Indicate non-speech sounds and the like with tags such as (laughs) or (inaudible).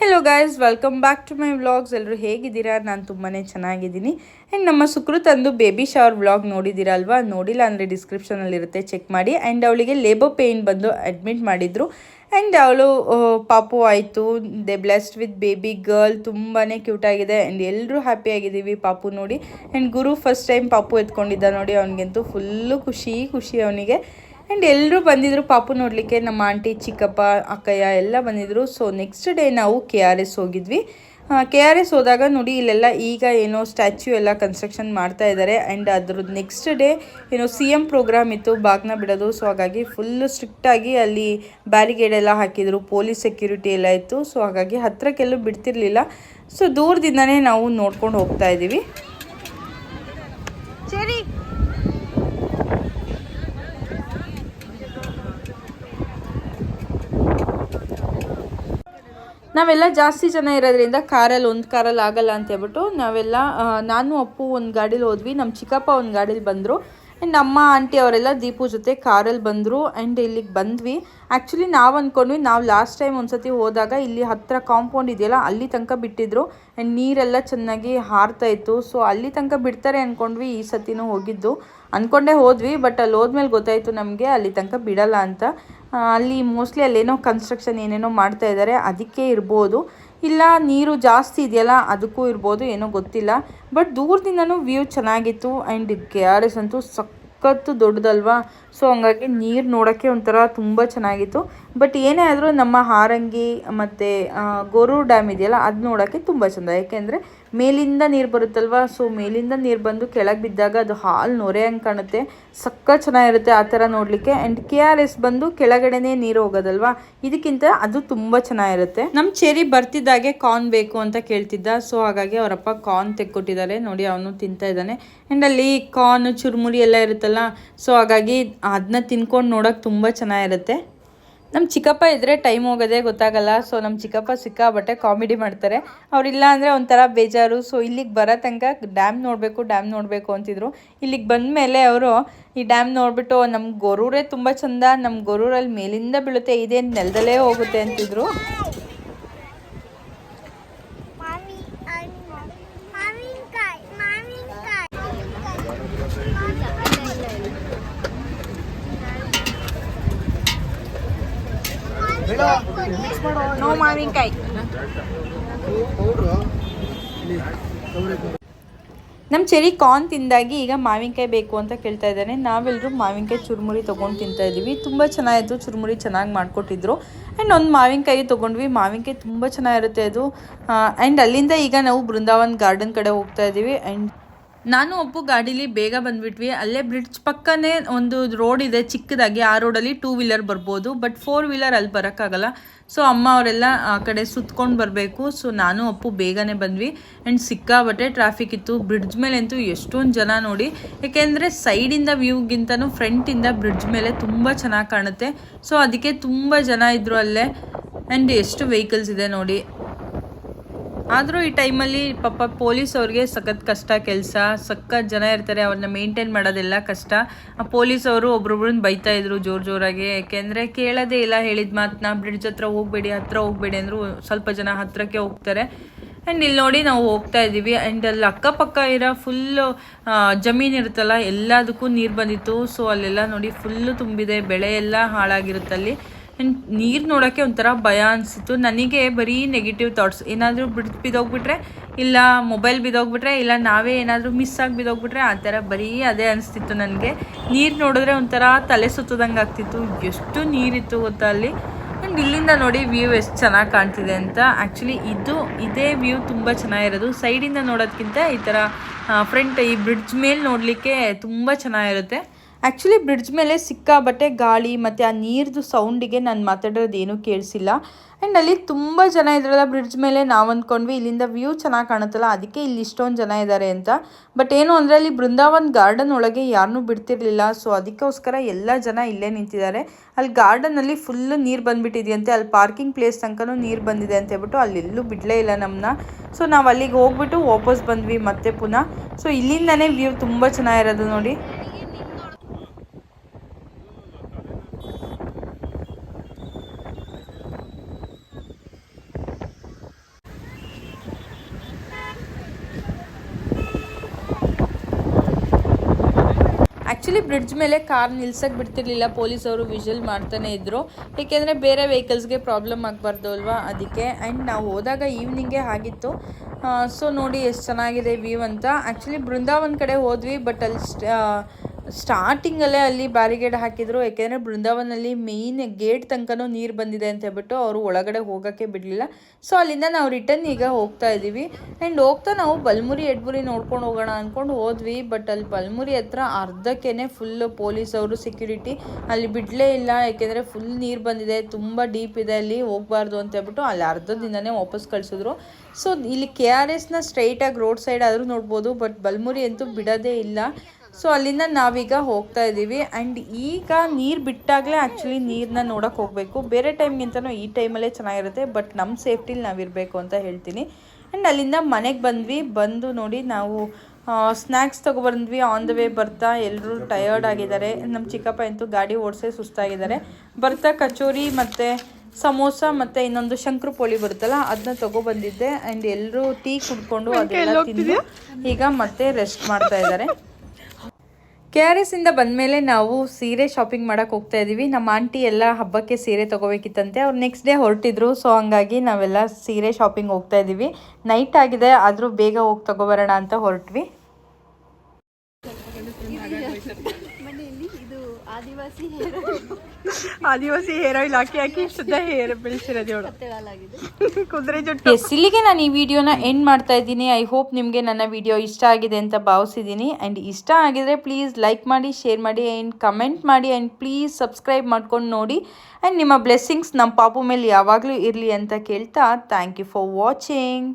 Hello guys welcome back to my vlogs ಎಲ್ಲರೂ ಹೇಗಿದ್ದೀರಾ? ನಾನು ತುಂಬಾ ಚೆನ್ನಾಗಿದ್ದೀನಿ. ಆ್ಯಂಡ್ ನಮ್ಮ ಸುಕೃತ್ ಅಂದು ಬೇಬಿ ಶವರ್ ವ್ಲಾಗ್ ನೋಡಿದ್ದೀರಾ ಅಲ್ವಾ ನೋಡಿಲ್ಲ ಅಂದರೆ ಡಿಸ್ಕ್ರಿಪ್ಷನಲ್ಲಿರುತ್ತೆ ಚೆಕ್ ಮಾಡಿ. ಆ್ಯಂಡ್ ಅವಳಿಗೆ ಲೇಬರ್ ಪೇಯ್ನ್ ಬಂದು ಅಡ್ಮಿಟ್ ಮಾಡಿದರು. ಆ್ಯಂಡ್ ಅವಳು ಪಾಪು ಆಯಿತು. They blessed with baby girl ತುಂಬಾ ಕ್ಯೂಟ್ ಆಗಿದೆ. ಆ್ಯಂಡ್ ಎಲ್ಲರೂ ಹ್ಯಾಪಿ ಆಗಿದ್ದೀವಿ ಪಾಪು ನೋಡಿ. ಆ್ಯಂಡ್ ಗುರು ಫಸ್ಟ್ ಟೈಮ್ ಪಾಪು ಎತ್ಕೊಂಡಿದ್ದ ನೋಡಿ. ಅವನಿಗಂತೂ ಫುಲ್ಲು ಖುಷಿ ಖುಷಿ ಅವನಿಗೆ. ಆ್ಯಂಡ್ ಎಲ್ಲರೂ ಬಂದಿದ್ದರು ಪಾಪು ನೋಡಲಿಕ್ಕೆ ನಮ್ಮ ಆಂಟಿ, ಚಿಕ್ಕಪ್ಪ, ಅಕ್ಕಯ್ಯ ಎಲ್ಲ ಬಂದಿದ್ದರು ಸೊ ನೆಕ್ಸ್ಟ್ ಡೇ ನಾವು ಕೆ ಆರ್ ಎಸ್ ಹೋಗಿದ್ವಿ. ಕೆ ಆರ್ ಎಸ್ ಹೋದಾಗ ನೋಡಿ, ಇಲ್ಲೆಲ್ಲ ಈಗ ಏನೋ ಸ್ಟ್ಯಾಚ್ಯೂ ಎಲ್ಲ ಕನ್ಸ್ಟ್ರಕ್ಷನ್ ಮಾಡ್ತಾ ಇದ್ದಾರೆ ಆ್ಯಂಡ್ ಅದ್ರದ್ದು ನೆಕ್ಸ್ಟ್ ಡೇ ಏನೋ ಸಿ ಎಂ ಪ್ರೋಗ್ರಾಮ್ ಇತ್ತು, ಬಾಗ್ನ ಬಿಡೋದು. ಸೊ ಹಾಗಾಗಿ ಫುಲ್ಲು ಸ್ಟ್ರಿಕ್ಟಾಗಿ ಅಲ್ಲಿ ಬ್ಯಾರಿಗೇಡ್ ಎಲ್ಲ ಹಾಕಿದ್ರು. ಪೊಲೀಸ್ ಸೆಕ್ಯೂರಿಟಿ ಎಲ್ಲ ಇತ್ತು. ಸೊ ಹಾಗಾಗಿ ಹತ್ತಿರಕ್ಕೆಲ್ಲೂ ಬಿಡ್ತಿರ್ಲಿಲ್ಲ. ಸೊ ದೂರದಿಂದನೇ ನಾವು ನೋಡ್ಕೊಂಡು ಹೋಗ್ತಾ ಇದ್ದೀವಿ. ನಾವೆಲ್ಲ ಜಾಸ್ತಿ ಜನ ಇರೋದ್ರಿಂದ ಕಾರಲ್ಲಿ ಒಂದು ಕಾರಲ್ಲಿ ಆಗಲ್ಲ ಅಂತ ಹೇಳ್ಬಿಟ್ಟು ನಾವೆಲ್ಲ ನಾನು, ಅಪ್ಪು ಒಂದು ಗಾಡೀಲಿ ಹೋದ್ವಿ ನಮ್ಮ ಚಿಕ್ಕಪ್ಪ ಒಂದು ಗಾಡೀಲಿ ಬಂದರು ಆ್ಯಂಡ್ ನಮ್ಮ ಆಂಟಿ ಅವರೆಲ್ಲ ದೀಪು ಜೊತೆ ಕಾರಲ್ಲಿ ಬಂದರು ಆ್ಯಂಡ್ ಇಲ್ಲಿಗೆ ಬಂದ್ವಿ. ಆ್ಯಕ್ಚುಲಿ ನಾವು ಅಂದ್ಕೊಂಡ್ವಿ ನಾವು ಲಾಸ್ಟ್ ಟೈಮ್ ಒಂದ್ಸತಿ ಹೋದಾಗ ಇಲ್ಲಿ ಹತ್ತಿರ ಕಾಂಪೌಂಡ್ ಇದೆಯಲ್ಲ, ಅಲ್ಲಿ ತನಕ ಬಿಟ್ಟಿದ್ರು ಆ್ಯಂಡ್ ನೀರೆಲ್ಲ ಚೆನ್ನಾಗಿ ಹಾರ್ತಾ ಇತ್ತು. ಸೊ ಅಲ್ಲಿ ತನಕ ಬಿಡ್ತಾರೆ ಅಂದ್ಕೊಂಡ್ವಿ ಈ ಸತಿನೂ ಹೋಗಿದ್ದು. ಅಂದ್ಕೊಂಡೇ ಹೋದ್ವಿ ಬಟ್ ಅಲ್ಲಿ ಹೋದ್ಮೇಲೆ ಗೊತ್ತಾಯಿತು ನಮಗೆ, ಅಲ್ಲಿ ತನಕ ಬಿಡಲ್ಲ ಅಂತ. ಅಲ್ಲಿ ಮೋಸ್ಟ್ಲಿ ಅಲ್ಲೇನೋ ಕನ್ಸ್ಟ್ರಕ್ಷನ್ ಏನೇನೋ ಮಾಡ್ತಾ ಇದ್ದಾರೆ, ಅದಕ್ಕೆ ಇರ್ಬೋದು. ಇಲ್ಲ, ನೀರು ಜಾಸ್ತಿ ಇದೆಯಲ್ಲ, ಅದಕ್ಕೂ ಇರ್ಬೋದು, ಏನೋ ಗೊತ್ತಿಲ್ಲ. ಬಟ್ ದೂರದಿಂದನೂ ವ್ಯೂ ಚೆನ್ನಾಗಿತ್ತು ಆ್ಯಂಡ್ ಕೆ ಆರ್ ಎಸ್ ಅಂತೂ ಸಖತ್ತು ದೊಡ್ಡದಲ್ವಾ? ಸೊ ಹಂಗಾಗಿ ನೀರು ನೋಡೋಕ್ಕೆ ಒಂಥರ ತುಂಬ ಚೆನ್ನಾಗಿತ್ತು. ಬಟ್ ಏನೇ ಆದರೂ ನಮ್ಮ ಹಾರಂಗಿ ಮತ್ತು ಗೋರೂರು ಡ್ಯಾಮ್ ಇದೆಯಲ್ಲ, ಅದು ನೋಡೋಕ್ಕೆ ತುಂಬ ಚೆಂದ. ಯಾಕೆಂದರೆ ಮೇಲಿಂದ ನೀರು ಬರುತ್ತಲ್ವ? ಸೊ ಮೇಲಿಂದ ನೀರು ಬಂದು ಕೆಳಗೆ ಬಿದ್ದಾಗ ಅದು ಹಾಲು ನೊರೆ ಹಂಗೆ ಕಾಣುತ್ತೆ. ಸಕ್ಕ ಚೆನ್ನಾಗಿರುತ್ತೆ ಆ ಥರ ನೋಡಲಿಕ್ಕೆ. ಆ್ಯಂಡ್ ಕೆ ಆರ್ ಎಸ್ ಬಂದು ಕೆಳಗಡೆನೇ ನೀರು ಹೋಗೋದಲ್ವಾ? ಇದಕ್ಕಿಂತ ಅದು ತುಂಬ ಚೆನ್ನಾಗಿರುತ್ತೆ. ನಮ್ಮ ಚೆರಿ ಬರ್ತಿದ್ದಾಗೆ ಕಾರ್ನ್ ಬೇಕು ಅಂತ ಕೇಳ್ತಿದ್ದ. ಸೊ ಹಾಗಾಗಿ ಅವರಪ್ಪ ಕಾರ್ನ್ ತೆಕ್ಕೊಟ್ಟಿದ್ದಾರೆ. ನೋಡಿ, ಅವನು ತಿಂತಾ ಇದ್ದಾನೆ. ಆ್ಯಂಡ್ ಅಲ್ಲಿ ಕಾರ್ನ್ ಚುರುಮುರಿ ಎಲ್ಲ ಇರುತ್ತಲ್ಲ? ಸೊ ಹಾಗಾಗಿ ಅದನ್ನ ತಿನ್ಕೊಂಡು ನೋಡೋಕೆ ತುಂಬ ಚೆನ್ನಾಗಿರುತ್ತೆ. ನಮ್ಮ ಚಿಕ್ಕಪ್ಪ ಇದ್ದರೆ ಟೈಮ್ ಹೋಗೋದೇ ಗೊತ್ತಾಗಲ್ಲ ಸೊ ನಮ್ಮ ಚಿಕ್ಕಪ್ಪ ಸಿಕ್ಕಾಬಟ್ಟೆ ಕಾಮಿಡಿ ಮಾಡ್ತಾರೆ. ಅವರಿಲ್ಲ ಅಂದರೆ ಒಂಥರ ಬೇಜಾರು ಸೊ ಇಲ್ಲಿಗೆ ಬರೋ ತನಕ ಡ್ಯಾಮ್ ನೋಡಬೇಕು ಡ್ಯಾಮ್ ನೋಡಬೇಕು ಅಂತಿದ್ರು. ಇಲ್ಲಿಗೆ ಬಂದ ಮೇಲೆ ಅವರು ಈ ಡ್ಯಾಮ್ ನೋಡಿಬಿಟ್ಟು ನಮ್ಮ ಗೊರೂರೇ ತುಂಬ ಚಂದ ನಮ್ಮ ಗೊರೂರಲ್ಲಿ ಮೇಲಿಂದ ಬೀಳುತ್ತೆ, ಇದೇ ನೆಲದಲ್ಲೇ ಹೋಗುತ್ತೆ ಅಂತಿದ್ರು. ನೋ ಮಾವಿನಕಾಯಿ. ನಮ್ಮ ಚೆರಿ ಕಾರ್ನ್ ತಿಂದಾಗಿ ಈಗ ಮಾವಿನಕಾಯಿ ಬೇಕು ಅಂತ ಕೇಳ್ತಾ ಇದ್ದಾನೆ ನಾವೆಲ್ಲರೂ ಮಾವಿನಕಾಯಿ ಚುರುಮುರಿ ತೊಗೊಂಡು ತಿಂತಾ ಇದ್ದೀವಿ. ತುಂಬ ಚೆನ್ನಾಗಿತ್ತು. ಚುರುಮುರಿ ಚೆನ್ನಾಗಿ ಮಾಡಿಕೊಟ್ಟಿದ್ರು. ಆ್ಯಂಡ್ ಒಂದು ಮಾವಿನಕಾಯಿ ತೊಗೊಂಡ್ವಿ. ಮಾವಿನಕಾಯಿ ತುಂಬ ಚೆನ್ನಾಗಿರುತ್ತೆ ಅದು. ಆ್ಯಂಡ್ ಅಲ್ಲಿಂದ ಈಗ ನಾವು ಬೃಂದಾವನ್ ಗಾರ್ಡನ್ ಕಡೆ ಹೋಗ್ತಾ ಇದ್ದೀವಿ. ಆ್ಯಂಡ್ ನಾನು ಒಪ್ಪು ಗಾಡೀಲಿ ಬೇಗ ಬಂದ್ಬಿಟ್ವಿ. ಅಲ್ಲೇ ಬ್ರಿಡ್ಜ್ ಪಕ್ಕನೇ ಒಂದು ರೋಡ್ ಇದೆ, ಚಿಕ್ಕದಾಗಿ. ಆ ರೋಡಲ್ಲಿ ಟೂ ವೀಲರ್ ಬರ್ಬೋದು ಬಟ್ ಫೋರ್ ವೀಲರ್ ಅಲ್ಲಿ ಬರೋಕ್ಕಾಗಲ್ಲ. ಸೊ ಅಮ್ಮ ಅವರೆಲ್ಲ ಆ ಕಡೆ ಸುತ್ಕೊಂಡು ಬರಬೇಕು. ಸೊ ನಾನು ಅಪ್ಪು ಬೇಗನೆ ಬಂದ್ವಿ. ಆ್ಯಂಡ್ ಸಿಕ್ಕಾಬಟ್ಟೆ ಟ್ರಾಫಿಕ್ ಇತ್ತು. ಬ್ರಿಡ್ಜ್ ಮೇಲೆ ಅಂತೂ ಎಷ್ಟೊಂದು ಜನ ನೋಡಿ. ಏಕೆಂದರೆ ಸೈಡಿಂದ ವ್ಯೂಗಿಂತನೂ ಫ್ರಂಟಿಂದ ಬ್ರಿಡ್ಜ್ ಮೇಲೆ ತುಂಬ ಚೆನ್ನಾಗಿ ಕಾಣುತ್ತೆ. ಸೊ ಅದಕ್ಕೆ ತುಂಬ ಜನ ಇದ್ದರು ಅಲ್ಲೇ. ಆ್ಯಂಡ್ ಎಷ್ಟು ವೆಹಿಕಲ್ಸ್ ಇದೆ ನೋಡಿ. ಆದರೂ ಈ ಟೈಮಲ್ಲಿ ಪಾಪ ಪೊಲೀಸ್ ಅವ್ರಿಗೆ ಸಖತ್ ಕಷ್ಟ, ಕೆಲಸ, ಸಖತ್ ಜನ ಇರ್ತಾರೆ ಅವ್ರನ್ನ ಮೇಂಟೈನ್ ಮಾಡೋದೆಲ್ಲ ಕಷ್ಟ. ಆ ಪೊಲೀಸ್ ಅವರು ಒಬ್ರೊಬ್ರನ್ನ ಬೈತಾ ಇದ್ರು ಜೋರು ಜೋರಾಗಿ. ಯಾಕೆಂದರೆ ಕೇಳೋದೇ ಇಲ್ಲ, ಹೇಳಿದ ಮಾತನ್ನ ಬ್ರಿಡ್ಜ್ ಹತ್ರ ಹೋಗಬೇಡಿ ಹತ್ರ ಹೋಗಬೇಡಿ ಅಂದ್ರು ಸ್ವಲ್ಪ ಜನ ಹತ್ರಕ್ಕೆ ಹೋಗ್ತಾರೆ. ಆ್ಯಂಡ್ ಇಲ್ಲಿ ನೋಡಿ ನಾವು ಹೋಗ್ತಾ ಇದ್ದೀವಿ. ಆ್ಯಂಡ್ ಅಲ್ಲಿ ಅಕ್ಕಪಕ್ಕ ಇರೋ ಫುಲ್ಲು ಜಮೀನು ಇರುತ್ತಲ್ಲ, ಎಲ್ಲದಕ್ಕೂ ನೀರು ಬಂದಿತ್ತು. ಸೊ ಅಲ್ಲೆಲ್ಲ ನೋಡಿ ಫುಲ್ಲು ತುಂಬಿದೆ, ಬೆಳೆ ಎಲ್ಲ ಹಾಳಾಗಿರುತ್ತೆ ಅಲ್ಲಿ ಆ್ಯಂಡ್ ನೀರು ನೋಡೋಕ್ಕೆ ಒಂಥರ ಭಯ ಅನಿಸಿತ್ತು. ನನಗೆ ಬರೀ ನೆಗೆಟಿವ್ ಥಾಟ್ಸ್ ಏನಾದರೂ ಬಿಡ್, ಬಿದ್ದೋಗ್ಬಿಟ್ರೆ, ಇಲ್ಲ ಮೊಬೈಲ್ ಬಿದ್ದೋಗ್ಬಿಟ್ರೆ, ಇಲ್ಲ ನಾವೇ ಏನಾದರೂ ಮಿಸ್ ಆಗಿ ಬಿದ್ದೋಗ್ಬಿಟ್ರೆ, ಆ ಥರ ಬರೀ ಅದೇ ಅನಿಸ್ತಿತ್ತು ನನಗೆ. ನೀರು ನೋಡಿದ್ರೆ ಒಂಥರ ತಲೆ ಸುತ್ತದಂಗೆ ಆಗ್ತಿತ್ತು. ಎಷ್ಟು ನೀರಿತ್ತು ಗೊತ್ತಾ ಅಲ್ಲಿ. ಆ್ಯಂಡ್ ಇಲ್ಲಿಂದ ನೋಡಿ ವ್ಯೂ ಎಷ್ಟು ಚೆನ್ನಾಗಿ ಕಾಣ್ತಿದೆ ಅಂತ. ಆ್ಯಕ್ಚುಲಿ ಇದು, ಇದೇ ವ್ಯೂ ತುಂಬ ಚೆನ್ನಾಗಿರೋದು. ಸೈಡಿಂದ ನೋಡೋದಕ್ಕಿಂತ ಈ ಥರ ಫ್ರಂಟ್ ಈ ಬ್ರಿಡ್ಜ್ ಮೇಲೆ ನೋಡಲಿಕ್ಕೆ ತುಂಬ ಚೆನ್ನಾಗಿರುತ್ತೆ. ಆ್ಯಕ್ಚುಲಿ ಬ್ರಿಡ್ಜ್ ಮೇಲೆ ಸಿಕ್ಕಾಬಟ್ಟೆ ಗಾಳಿ ಮತ್ತು ಆ ನೀರ್ದು ಸೌಂಡಿಗೆ ನಾನು ಮಾತಾಡೋದು ಏನೂ ಕೇಳಿಸಿಲ್ಲ. ಆ್ಯಂಡ್ ಅಲ್ಲಿ ತುಂಬ ಜನ ಇದ್ರಲ್ಲ ಬ್ರಿಡ್ಜ್ ಮೇಲೆ, ನಾವು ಅಂದ್ಕೊಂಡ್ವಿ, ಇಲ್ಲಿಂದ ವ್ಯೂ ಚೆನ್ನಾಗಿ ಕಾಣುತ್ತಲ್ಲ, ಅದಕ್ಕೆ ಇಲ್ಲಿ ಇಷ್ಟೊಂದು ಜನ ಇದ್ದಾರೆ ಅಂತ. ಬಟ್ ಏನು ಅಂದರೆ ಅಲ್ಲಿ ಬೃಂದಾವನ್ ಗಾರ್ಡನ್ ಒಳಗೆ ಯಾರನ್ನೂ ಬಿಡ್ತಿರ್ಲಿಲ್ಲ. ಸೊ ಅದಕ್ಕೋಸ್ಕರ ಎಲ್ಲ ಜನ ಇಲ್ಲೇ ನಿಂತಿದ್ದಾರೆ. ಅಲ್ಲಿ ಗಾರ್ಡನಲ್ಲಿ ಫುಲ್ಲು ನೀರು ಬಂದುಬಿಟ್ಟಿದೆಯಂತೆ ಅಲ್ಲಿ ಪಾರ್ಕಿಂಗ್ ಪ್ಲೇಸ್ ತನಕನೂ ನೀರು ಬಂದಿದೆ ಅಂತ ಹೇಳ್ಬಿಟ್ಟು ಅಲ್ಲೆಲ್ಲೂ ಬಿಡಲೇ ಇಲ್ಲ ನಮ್ಮನ್ನ ಸೊ ನಾವು ಅಲ್ಲಿಗೆ ಹೋಗ್ಬಿಟ್ಟು ವಾಪಸ್ ಬಂದ್ವಿ ಮತ್ತೆ ಪುನಃ. ಸೊ ಇಲ್ಲಿಂದನೇ ವ್ಯೂ ತುಂಬ ಚೆನ್ನಾಗಿರೋದು ನೋಡಿ. ಆ್ಯಕ್ಚುಲಿ ಬ್ರಿಡ್ಜ್ ಮೇಲೆ ಕಾರ್ ನಿಲ್ಸಕ್ಕೆ ಬಿಡ್ತಿರ್ಲಿಲ್ಲ. ಪೊಲೀಸವರು ವಿಷಲ್ ಮಾಡ್ತಾನೆ ಇದ್ದರು ಏಕೆಂದರೆ ಬೇರೆ ವೆಹಿಕಲ್ಸ್ಗೆ ಪ್ರಾಬ್ಲಮ್ ಆಗಬಾರ್ದು ಅಲ್ವಾ ಅದಕ್ಕೆ. ಆ್ಯಂಡ್ ನಾವು ಹೋದಾಗ ಈವ್ನಿಂಗೇ ಆಗಿತ್ತು. ಸೊ ನೋಡಿ ಎಷ್ಟು ಚೆನ್ನಾಗಿದೆ ವ್ಯೂ ಅಂತ. ಆ್ಯಕ್ಚುಲಿ ಬೃಂದಾವನ್ ಕಡೆ ಹೋದ್ವಿ ಬಟ್ ಅಲ್ಲಿ ಸ್ಟಾರ್ಟಿಂಗಲ್ಲೇ ಅಲ್ಲಿ ಬ್ಯಾರಿಗೇಡ್ ಹಾಕಿದ್ರು ಯಾಕೆಂದರೆ ಬೃಂದಾವನಲ್ಲಿ ಮೇಯ್ನ್ ಗೇಟ್ ತನಕನೂ ನೀರು ಬಂದಿದೆ ಅಂತ ಹೇಳ್ಬಿಟ್ಟು ಅವರು ಒಳಗಡೆ ಹೋಗೋಕ್ಕೆ ಬಿಡಲಿಲ್ಲ. ಸೊ ಅಲ್ಲಿಂದ ನಾವು ರಿಟರ್ನ್ ಈಗ ಹೋಗ್ತಾ ಇದ್ದೀವಿ. ಆ್ಯಂಡ್ ಹೋಗ್ತಾ ನಾವು ಬಲ್ಮುರಿ ಎಡ್ಬುರಿ ನೋಡ್ಕೊಂಡು ಹೋಗೋಣ ಅಂದ್ಕೊಂಡು ಹೋದ್ವಿ. ಬಟ್ ಅಲ್ಲಿ ಬಲ್ಮುರಿ ಹತ್ರ ಅರ್ಧಕ್ಕೇ ಫುಲ್ಲು ಪೊಲೀಸ್ ಅವರು ಸೆಕ್ಯೂರಿಟಿ ಅಲ್ಲಿ ಬಿಡಲೇ ಇಲ್ಲ. ಯಾಕೆಂದರೆ ಫುಲ್ ನೀರು ಬಂದಿದೆ, ತುಂಬ ಡೀಪ್ ಇದೆ ಅಲ್ಲಿ, ಹೋಗಬಾರ್ದು ಅಂತ ಹೇಳ್ಬಿಟ್ಟು ಅಲ್ಲಿ ಅರ್ಧದಿಂದನೇ ವಾಪಸ್ ಕಳಿಸಿದ್ರು. ಸೊ ಇಲ್ಲಿ ಕೆ ಆರ್ ಎಸ್ನ ಸ್ಟ್ರೈಟಾಗಿ ರೋಡ್ ಸೈಡ್ ಆದರೂ ನೋಡ್ಬೋದು. ಬಟ್ ಬಲ್ಮುರಿ ಅಂತೂ ಬಿಡೋದೇ ಇಲ್ಲ. ಸೊ ಅಲ್ಲಿಂದ ನಾವೀಗ ಹೋಗ್ತಾ ಇದ್ದೀವಿ. ಆ್ಯಂಡ್ ಈಗ ನೀರು ಬಿಟ್ಟಾಗಲೇ ಆ್ಯಕ್ಚುಲಿ ನೀರನ್ನ ನೋಡೋಕೆ ಹೋಗಬೇಕು. ಬೇರೆ ಟೈಮ್ಗಿಂತನೂ ಈ ಟೈಮಲ್ಲೇ ಚೆನ್ನಾಗಿರುತ್ತೆ ಬಟ್ ನಮ್ಮ ಸೇಫ್ಟಿಲಿ ನಾವಿರಬೇಕು ಅಂತ ಹೇಳ್ತೀನಿ. ಆ್ಯಂಡ್ ಅಲ್ಲಿಂದ ಮನೆಗೆ ಬಂದ್ವಿ. ಬಂದು ನೋಡಿ ನಾವು ಸ್ನ್ಯಾಕ್ಸ್ ತೊಗೊಬಂದ್ವಿ. ಆನ್ ದ ವೇ ಬರ್ತಾ ಎಲ್ಲರೂ ಟಯರ್ಡ್ ಆಗಿದ್ದಾರೆ. ನಮ್ಮ ಚಿಕ್ಕಪ್ಪ ಅಂತೂ ಗಾಡಿ ಓಡಿಸೇ ಸುಸ್ತಾಗಿದ್ದಾರೆ. ಬರ್ತಾ ಕಚೋರಿ ಮತ್ತು ಸಮೋಸ ಮತ್ತು ಇನ್ನೊಂದು ಶಂಕರು ಪೋಳಿ ಬರುತ್ತಲ್ಲ ಅದನ್ನ ತೊಗೊಬಂದಿದ್ದೆ. ಆ್ಯಂಡ್ ಎಲ್ಲರೂ ಟೀ ಕುಡ್ಕೊಂಡು ಅದೆಲ್ಲ ತಿಂದು ಈಗ ಮತ್ತೆ ರೆಸ್ಟ್ ಮಾಡ್ತಾ ಇದ್ದಾರೆ. ಕೆ ಆರ್ ಎಸ್ ಇಂದ ಬಂದಮೇಲೆ ನಾವು ಸೀರೆ ಶಾಪಿಂಗ್ ಮಾಡೋಕೆ ಹೋಗ್ತಾ ಇದ್ದೀವಿ ನಮ್ಮ ಆಂಟಿ ಎಲ್ಲ ಹಬ್ಬಕ್ಕೆ ಸೀರೆ ತೊಗೋಬೇಕಿತ್ತಂತೆ. ಅವ್ರು ನೆಕ್ಸ್ಟ್ ಡೇ ಹೊರಟಿದ್ರು. ಸೊ ಹಂಗಾಗಿ ನಾವೆಲ್ಲ ಸೀರೆ ಶಾಪಿಂಗ್ ಹೋಗ್ತಾ ಇದ್ದೀವಿ ನೈಟ್ ಆಗಿದೆ. ಆದರೂ ಬೇಗ ಹೋಗಿ ತಗೋಬರೋಣ ಅಂತ ಹೊರಟ್ವಿ. ಮನೆಯಲ್ಲಿ ಇದು Adivasi hair (laughs) Adivasi hair oil ಹಾಕಿ ಹಾಕಿ ಶುದ್ಧ ಹೇರ್ ಬೆಳೆಸಿರೋದು ಇವಳು. ಕುದುರೆ ಜೊತೆ ಎಸ್ ಇಲ್ಲಿಗೆ ನಾನು ಈ ವಿಡಿಯೋನ ಎಂಡ್ ಮಾಡ್ತಾ ಇದ್ದೀನಿ. ಐ ಹೋಪ್ ನಿಮಗೆ ನನ್ನ ವಿಡಿಯೋ ಇಷ್ಟ ಆಗಿದೆ ಅಂತ ಭಾವಿಸಿದ್ದೀನಿ. ಆ್ಯಂಡ್ ಇಷ್ಟ ಆಗಿದ್ರೆ ಪ್ಲೀಸ್ ಲೈಕ್ ಮಾಡಿ ಶೇರ್ ಮಾಡಿ ಆ್ಯಂಡ್ ಕಮೆಂಟ್ ಮಾಡಿ. ಆ್ಯಂಡ್ ಪ್ಲೀಸ್ ಸಬ್ಸ್ಕ್ರೈಬ್ ಮಾಡ್ಕೊಂಡು ನೋಡಿ. ಆ್ಯಂಡ್ ನಿಮ್ಮ ಬ್ಲೆಸ್ಸಿಂಗ್ಸ್ ನಮ್ಮ ಪಾಪು ಮೇಲೆ ಯಾವಾಗಲೂ ಇರಲಿ ಅಂತ ಕೇಳ್ತಾ ಥ್ಯಾಂಕ್ ಯು ಫಾರ್ ವಾಚಿಂಗ್